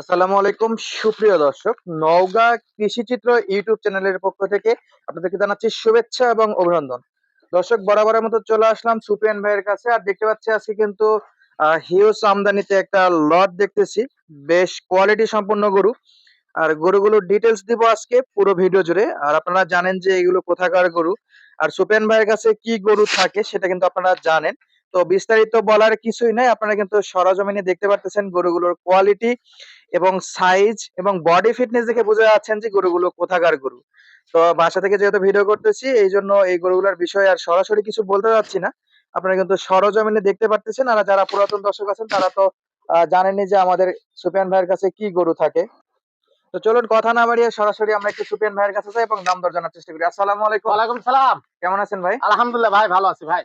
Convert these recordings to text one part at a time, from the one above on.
আসসালামু আলাইকুম, সুপ্রিয় দর্শক। নওগাঁ কৃষিচিত্র ইউটিউব চ্যানেলের পক্ষ থেকে আপনাদেরকে জানাচ্ছি শুভেচ্ছা এবং অভিনন্দন। দর্শক, বরাবরের মতো চলে আসলাম সুপিয়ান ভাইয়ের কাছে। আর দেখতে পাচ্ছি আজকে কিন্তু হিউজ আমদানিতে একটা লট দেখতেছি। বেশ কোয়ালিটি সম্পন্ন গরু। আর গরুগুলোর ডিটেলস দিব আজকে পুরো ভিডিও জুড়ে। আর আপনারা জানেন যে এগুলো কোথাকার গরু। আর সুপিয়ান ভাইয়ের কাছে কি গরু থাকে সেটা কিন্তু আপনারা জানেন। তো বিস্তারিত বলার কিছুই নাই। আপনারা কিন্তু সরজমিনে দেখতে পারতেছেন গরুগুলোর কোয়ালিটি। এবং সাইজ এবং বডি ফিটনেস দেখে বোঝা যাচ্ছেন যে গরুগুলো কোথাকার গরু। তো বাসা থেকে যেহেতু ভিডিও করতেছি এই জন্য এই গরুগুলোর বিষয়ে আর সরাসরি কিছু বলতে যাচ্ছি না। আপনারা কিন্তু সরজমিনে দেখতে পারতেছেন আর যারা পুরাতন দর্শক আছেন তারা তো আহ, জানেনই যে আমাদের সুপিয়ান ভাইয়ের কাছে কি গরু থাকে। তো চলুন কথা না বাড়িয়ে সরাসরি আমরা একটু সুপিয়ান ভাইয়ের কাছে যাই এবং দাম দর জানার চেষ্টা করি। আসসালামু আলাইকুম। ওয়ালাইকুম সালাম। কেমন আছেন ভাই? আলহামদুলিল্লাহ ভাই ভালো আছি ভাই।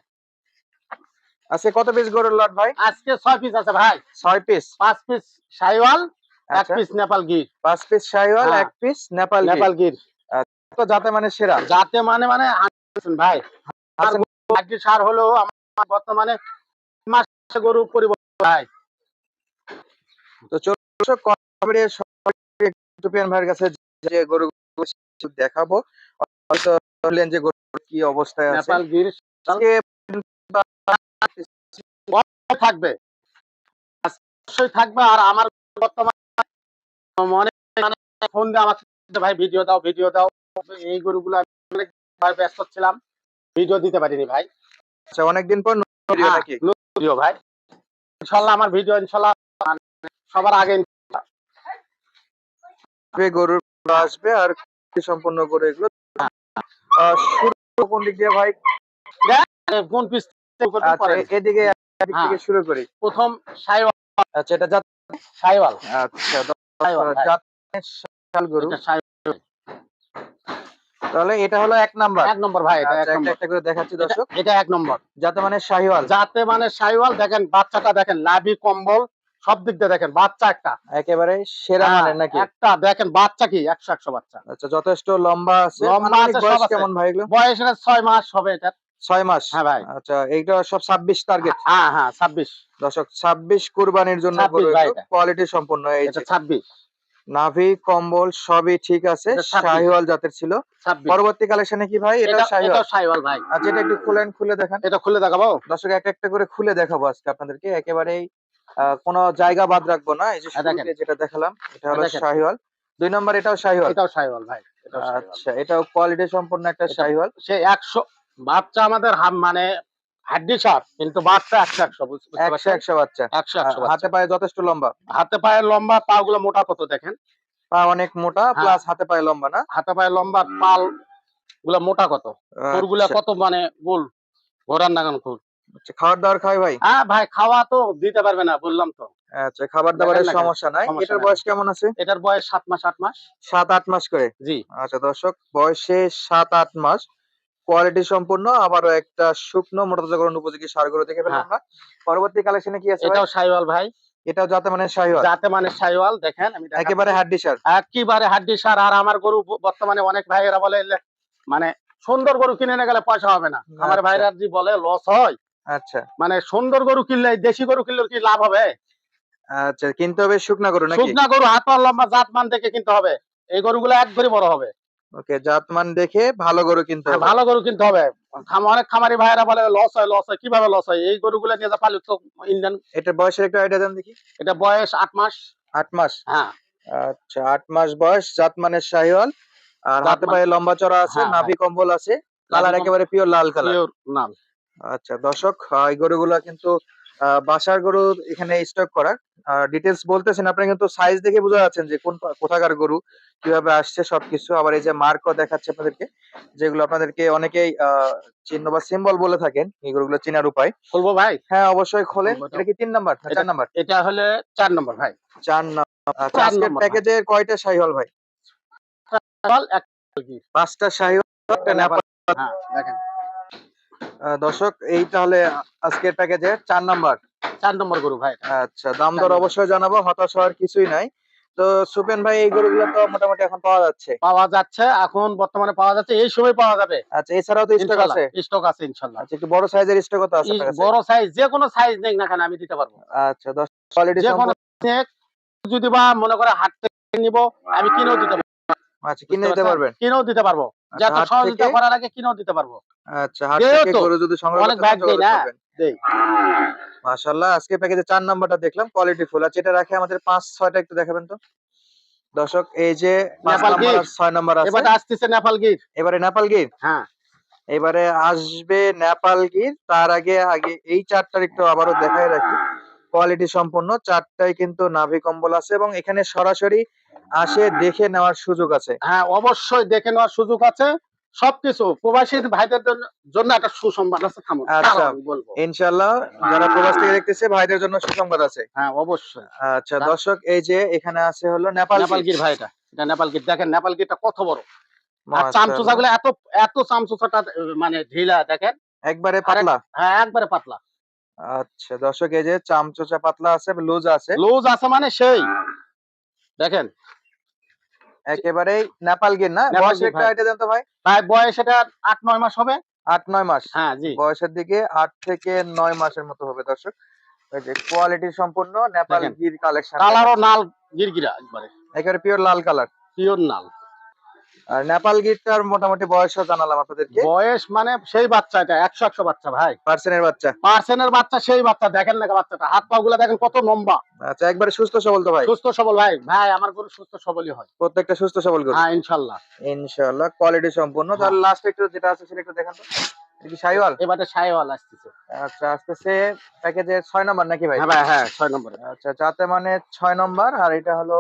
আজকে কত পিস গরুর লট ভাই? আজকে ছয় পিস আছে ভাই। ছয় পিস পাঁচ পিস সাইওয়াল এক আচ্ছা। পিস নেপাল গির পাঁচ পিস শাহিওয়াল হ্যাঁ। এক পিস নেপাল নেপাল গির তো যাতে মানে সেরা? যাতে মানে মানে ভাই আচ্ছা, আজকে সার হলো আমার বর্তমানে মাসে গরু পরিবর্তন ভাই তো সরাসরি সুপিয়ান ভাইয়ের কাছে যে গরু দেখাবো। বললেন যে গরু কি অবস্থায় আছে। নেপাল গির থাকবে। থাকবে। আর আমার বর্তমানে মনে মানে ফোন দিয়ে আমার ভাই ভিডিও দাও ভিডিও দাও এই গরুগুলো ব্যস্ত ছিলাম ভিডিও দিতে পারিনি ভাই আচ্ছা অনেকদিন পর ভিডিও ভাই ইনশাল্লাহ আমার ভিডিও ইনশাল্লাহ সবার আগে গরুর আসবে আর সম্পূর্ণ করে এগুলো শুরু কোন দিক দিয়ে ভাই কোন পিস এদিকে থেকে। শুরু করি প্রথম সাইওয়াল আচ্ছা এটা সাইওয়াল আচ্ছা সাইওয়াল ভাই। জাত শাল গরু। তাহলে এটা হলো এক নাম্বার। এক নম্বর ভাই এটা আচ্ছা, একটা করে দেখাচ্ছি দর্শক। এটা এক নম্বর। যাতে মানে শাহিওয়াল যাতে মানে দেখেন বাচ্চাটা দেখেন লাভি কম্বল সব দিক দিয়ে দেখেন বাচ্চা একটা। একেবারে সেরা হ্যাঁ, মানের নাকি? একটা দেখেন বাচ্চা কি? একশো একশো বাচ্চা। আচ্ছা যথেষ্ট লম্বা আছে। লম্বা আছে, কেমন ভাই এগুলো? বয়স ছয় মাস হবে এটা ছয় মাস? হ্যাঁ ভাই। আচ্ছা এইটা সব ছাব্বিশ টার্গেট হ্যাঁ হ্যাঁ ছাব্বিশ। দর্শক ছাব্বিশ কুরবানির জন্য কোয়ালিটি সম্পূর্ণ এই ছাব্বিশ। নাভি কম্বল সবই ঠিক আছে এটা 26 শাহিওয়াল জাতের ছিল। পরবর্তী কালেকশনে কি ভাই? এটা শাহিওয়াল। ভাই। আচ্ছা এটা একটু খুলেন খুলে দেখান। এটা খুলে দেখাবো? দর্শক একটা একটা করে খুলে দেখাবো আজকে আপনাদেরকে। একেবারেই কোনো জায়গা বাদ রাখব না। এই যে হ্যাঁ, যেটা দেখালাম এটা হলো দেখেন। শাহিওয়াল। দুই নম্বর এটাও শাহিওয়াল। এটাও সাইওয়াল ভাই। আচ্ছা এটাও কোয়ালিটি সম্পন্ন একটা শাহিওয়াল। সে একশো বাচ্চা আমাদের মানে হাড্ডি সার কিন্তু বাচ্চা একশো একশো একশো একশো বাচ্চা। একশো একশো হাতে পায়ে যথেষ্ট লম্বা। হাতে পায়ের লম্বা পা গুলো মোটা কত দেখেন? পা অনেক মোটা হ্যাঁ। প্লাস হাতে পায়ে লম্বা না? হাতে পায়ের লম্বা পালগুলা মোটা কত? খুরগুলা আচ্ছা, কত মানে গোল? ঘোরার নাগান আচ্ছা, খাবার দাবার খাই ভাই? হ্যাঁ ভাই খাওয়া তো দিতে পারবে না বললাম তো। আচ্ছা খাবার দাবারের সমস্যা নাই। এটার বয়স কেমন আছে? এটার বয়স সাত মাস আট মাস। সাত আট মাস করে? জি। আচ্ছা দর্শক বয়সে সাত আট মাস। কোয়ালিটি সম্পূর্ণ আবারও একটা শুকনো উপযোগী সারগুলো দেখে পেলাম হ্যাঁ। আমরা। পরবর্তী কালেকশনে কি আছে এটাও সাইওয়াল ভাই। এটাও মানে যাতে মানে সাইওয়াল দেখেন আমি একেবারে হাড্ডি সার। একেবারে হাড্ডি সার আর আমার গরু বর্তমানে অনেক ভাইয়েরা বলে মানে সুন্দর গরু কিনে নিয়ে গেলে পয়সা হবে না। আমার আচ্ছা। ভাইরা যে বলে লস হয়। আচ্ছা। মানে সুন্দর গরু কিনলে দেশি গরু কিনলে কি লাভ হবে? আচ্ছা কিনতে হবে শুকনা গরু নাকি? শুকনা গরু হাত লম্বা জাত মান দেখে কিনতে হবে। এই গরুগুলো একবারই বড় হবে। ওকে জাতমান দেখে ভালো গরু কিনতে হবে। ভালো গরু কিনতে হবে। অনেক খামারি ভাইয়েরা বলে লস হয় লস হয়। কীভাবে লস হয়? এই গরুগুলো নিয়ে যা পালি তো ইন্ডিয়ান এটা বয়সের একটু আইডিয়া দেন দেখি। এটা বয়স আট মাস। আট মাস? হ্যাঁ। আচ্ছা আট মাস বয়স জাতমানের শাহিওয়াল। আর হাতে পায়ে লম্বা চড়া আছে হ্যাঁ, নাভি কম্বল আছে। কালার একেবারে পিওর লাল কালার। নাম আচ্ছা দর্শক এই গরুগুলা কিন্তু বাসার গরু এখানে স্টক করা। ডিটেলস বলতেছেন আপনি কিন্তু সাইজ দেখে বোঝা যাচ্ছেন যে কোন কোথাকার গরু কীভাবে আসছে সবকিছু। আবার এই যে মার্কও দেখাচ্ছে আপনাদেরকে যেগুলো আপনাদেরকে অনেকেই চিহ্ন বা সিম্বল বলে থাকেন এই গরুগুলো চেনার উপায়। বলব ভাই? হ্যাঁ অবশ্যই খোলেন এটা কি তিন নাম্বার? চার নাম্বার? এটা হলে চার নম্বর ভাই। চার নাম্বার আচ্ছা প্যাকেজে কয়টা শাহিওয়াল ভাই? পাঁচটা শাহিওয়াল একটা নেপাল। হ্যাঁ দেখেন। দর্শক এই তাহলে আজকের প্যাকেজে চার নাম্বার চার নম্বর গরু ভাই। আচ্ছা দাম দর অবশ্যই জানাব হতাশ হওয়ার কিছুই নাই। তো সুপেন ভাই এই গরুগুলো তো মোটামুটি এখন পাওয়া যাচ্ছে। পাওয়া যাচ্ছে এখন বর্তমানে পাওয়া যাচ্ছে এই সময় পাওয়া যাবে। আচ্ছা এছাড়াও তো স্টক আছে? স্টক আছে ইনশাল্লাহ। আচ্ছা একটু বড় সাইজের স্টক তো আছে? বড় সাইজ যে কোনো সাইজ নেই না কেন আমি দিতে পারব। আচ্ছা দশ কোয়ালিটি যে কোনো যদি বা মনে করে হাট থেকে নিব আমি কিনেও দিতে পারব। আচ্ছা কিনে দিতে পারবেন। কিনেও দিতে পারব। যত সহযোগিতা করার আগে কিনেও দিতে পারব। আচ্ছা হাট থেকে গরু যদি সংগ্রহ অনেক ভাগ দেই না। দেই। মাশাআল্লাহ আজকে প্যাকেজে চার নাম্বারটা দেখলাম কোয়ালিটি ফুল এটা রাখে আমাদের পাঁচ ছয়টা একটু দেখাবেন তো? দর্শক এই যে পাঁচ নেপাল নাম্বার গির। আর ছয় নাম্বার আছে। এবারে আসতেছে নেপাল গির। এবারে নেপাল গির? হ্যাঁ। এবারে আসবে নেপাল গির। তার আগে আগে এই চারটার একটু আবারও দেখাই রাখি। কোয়ালিটি সম্পন্ন চারটাই কিন্তু নাভি কম্বল আছে এবং এখানে সরাসরি আসে দেখে নেওয়ার সুযোগ আছে। হ্যাঁ অবশ্যই দেখে নেওয়ার সুযোগ আছে। সবকিছু প্রবাসী ভাইদের জন্য- একটা সুসংবাদ আছে থামো। আচ্ছা। বলব। ইনশাআল্লাহ যারা প্রবাস থেকে দেখতেছে ভাইদের জন্য সুসংবাদ আছে। হ্যাঁ অবশ্যই। আচ্ছা দর্শক এই যে এখানে আছে হলো নেপাল নেপাল গির। ভাইটা। এটা নেপাল গির। দেখেন নেপাল গিরটা কত বড়। আর। চামচুচা গুলো এত এত চামচুচাটা মানে ঢিলা দেখেন। একবারে পাতলা। হ্যাঁ একবারে পাতলা। আচ্ছা দর্শক এই যে চামচোচা পাতলা আছে লুজ আছে। লুজ আছে মানে সেই। দেখেন। একেবারে নেপাল গির না? বয়স একটা এটা জানতো ভাই। ভাই বয়স এটা আট নয় মাস হবে? আট নয় মাস। হ্যাঁ জি। বয়সের দিকে আট থেকে নয় মাসের মতো হবে দর্শক। কোয়ালিটি সম্পূর্ণ নেপাল গির কালেকশন কালারও নাল গিরগিরা একবারে। একেবারে পিওর লাল কালার পিওর নাল আর নেপাল মোটামুটি বয়সও জানালাম আপনাদেরকে। বয়স মানে সেই একশো একশো বাচ্চা ভাই। পার্সেন্টের বাচ্চা। পার্সেন্টের বাচ্চা সেই বাচ্চা দেখেন না বাচ্চাটা। হাত পা গুলা দেখেন কত লম্বা। আচ্ছা একবারে সুস্থ সবল তো ভাই? সুস্থ সবল ভাই। ভাই আমার গরু সুস্থ সবলই হয়। প্রত্যেকটা সুস্থ সবল গরু। হ্যাঁ ইনশাল্লাহ। কোয়ালিটি সম্পূর্ণ। হ্যাঁ। তাহলে লাস্ট একটু যেটা আছে সেটা একটু দেখান তো। এটা কি সাইওয়াল? এবারে সাইওয়াল আসতেছে। আচ্ছা আসতেছে প্যাকেজের ছয় নম্বর নাকি ভাই? হ্যাঁ হ্যাঁ ছয় নম্বরে। আচ্ছা যাতে মানে ছয় নম্বর আর এটা হলো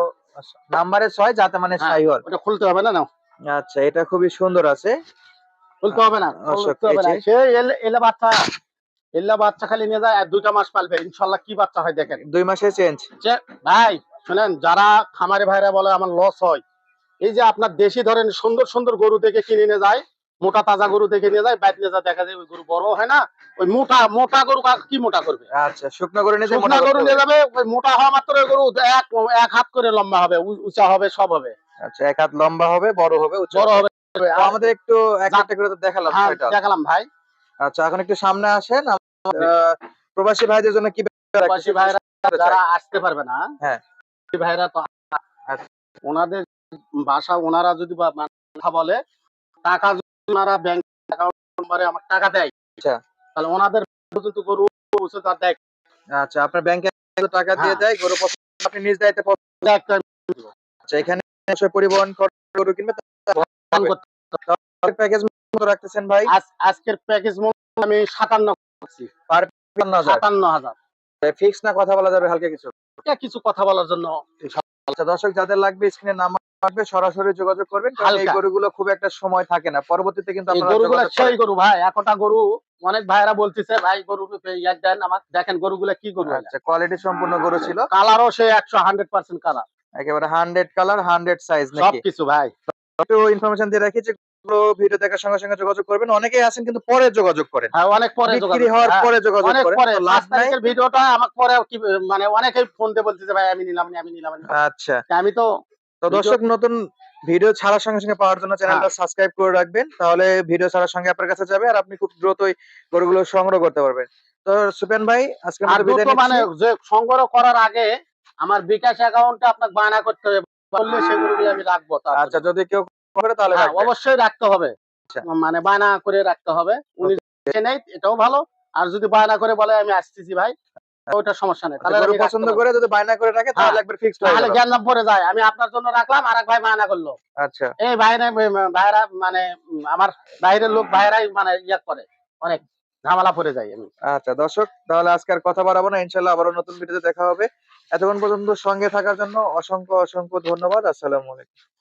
নাম্বারে ছয় যাতে মানে হ্যাঁ। সাইওয়াল। ওটা খুলতে হবে না না? আচ্ছা এটা খুবই সুন্দর আছে। খুলতে হবে না খুলতে হবে না। সে এলে- বাচ্চা এলে বাচ্চা খালি নিয়ে যায় আর দুইটা মাস পালবে। ইনশাল্লাহ কি বাচ্চা হয় দেখেন। দুই মাসে চেঞ্জ ভাই শুনেন যারা খামারি ভাইরা বলে আমার লস হয় এই যে আপনার দেশি ধরেন সুন্দর সুন্দর গরু থেকে কিনে নিয়ে যায় মোটা তাজা গরু থেকে নিয়ে যায় নিয়ে যায় দেখা যায় ওই গরু বড় হয় না ওই মোটা মোটা গরু কি মোটা করবে? আচ্ছা শুকনো করে নিতে শুকনা গরু নিয়ে যাবে ওই মোটা হওয়া মাত্র ওই গরু এক এক হাত করে লম্বা হবে উঁচা হবে সব হবে। আচ্ছা এক হাত লম্বা হবে বড় হবে বড় হবে আমাদের একটু এক একটা করে তো দেখালাম হ্যাঁ, দেখালাম ভাই আচ্ছা এখন একটু সামনে আসেন প্রবাসী ভাইদের জন্য কি প্রবাসী ভাইরা যারা আসতে পারবে না হ্যাঁ। ভাইরা তো। ওনাদের ভাষা ওনারা যদি মানে কথা বলে টাকা ওনারা ব্যাংক অ্যাকাউন্ট নম্বরে আমার টাকা দেয় আচ্ছা। তাহলে ওনাদের পর্যন্ত গরু বসে তার দেয় আচ্ছা আপনার ব্যাংকে টাকা দিয়ে হ্যাঁ। দেয় গরু আপনি নিজ দায়িত্বে আচ্ছা এখানে পরিবহন করে গরু কিনবে প্যাকেজ রাখতেছেন ভাই। আজ- আজকের প্যাকেজ আমি সাতান্ন করছি। হাজার। সাতান্ন হাজার। ফিক্স না কথা বলা যাবে হালকা কিছু? এটা কিছু কথা বলার জন্য। আচ্ছা দর্শক যাদের লাগবে স্ক্রিনে নাম্বার থাকবে সরাসরি যোগাযোগ করবেন কারণ এই। গরুগুলো খুব একটা সময় থাকে না। পরবর্তীতে কিন্তু আপনারা গরুগুলা সেই গরু ভাই একটা গরু অনেক ভাইরা বলতেছে ভাই গরু ইয়ার দেন আমার। দেখেন গরুগুলা কি গরু আচ্ছা কোয়ালিটি সম্পূর্ণ গরু ছিল। কালারও সে একশো হান্ড্রেড পার্সেন্ট কালার একেবারে হান্ড্রেড কালার হান্ড্রেড সাইজ সবকিছু ভাই। একটু ইনফরমেশন দিয়ে রাখি যে ভিডিও দেখার সঙ্গে সঙ্গে যোগাযোগ করবেন। অনেকেই আছেন কিন্তু পরে যোগাযোগ করেন। হ্যাঁ অনেক পরে বিক্রি হওয়ার হ্যাঁ, পরে যোগাযোগ করেন। পরে। ভিডিওটা আমাকে পরে মানে অনেকেই ফোন দিয়ে বলতেছে ভাই আমি নিলাম আমি নিলাম আচ্ছা। আমি তো তো দর্শক নতুন ভিডিও ছাড়ার সঙ্গে সঙ্গে পাওয়ার জন্য চ্যানেলটা সাবস্ক্রাইব করে রাখবেন। তাহলে ভিডিও ছাড়ার সঙ্গে আপনার কাছে যাবে আর আপনি খুব দ্রুতই গরুগুলো সংগ্রহ করতে পারবেন। তো সুপেন ভাই আজকে মানে সংগ্রহ করার আগে আমার বিকাশ অ্যাকাউন্টে আপনাকে বায়না করতে হবে। বললে সেগুলো আমি রাখব আচ্ছা যদি কেউ করে তাহলে হ্যাঁ, অবশ্যই রাখতে হবে। আচ্ছা। মানে বায়না করে রাখতে হবে। উনি নেই এটাও ভালো। আর যদি বায়না করে বলে আমি আসতেছি ভাই ওইটা সমস্যা নেই। আচ্ছা, তাহলে পছন্দ করে যদি বায়না করে রাখে তাহলে হ্যাঁ। একবার ফিক্সড হয়ে তাহলে জ্ঞান পরে যায়। আমি আপনার জন্য রাখলাম আর এক ভাই বায়না করল। আচ্ছা। এই বাইরে ভাইরা মানে আমার বাইরের লোক ভাইরাই মানে ইয়া করে অনেক। ঝামেলা পড়ে যাই আমি। আচ্ছা দর্শক, তাহলে আজকে আর কথা বাড়াবো না। ইনশাল্লাহ আবারও নতুন ভিডিওতে দেখা হবে। এতক্ষণ পর্যন্ত সঙ্গে থাকার জন্য অসংখ্য অসংখ্য ধন্যবাদ। আসসালামু আলাইকুম।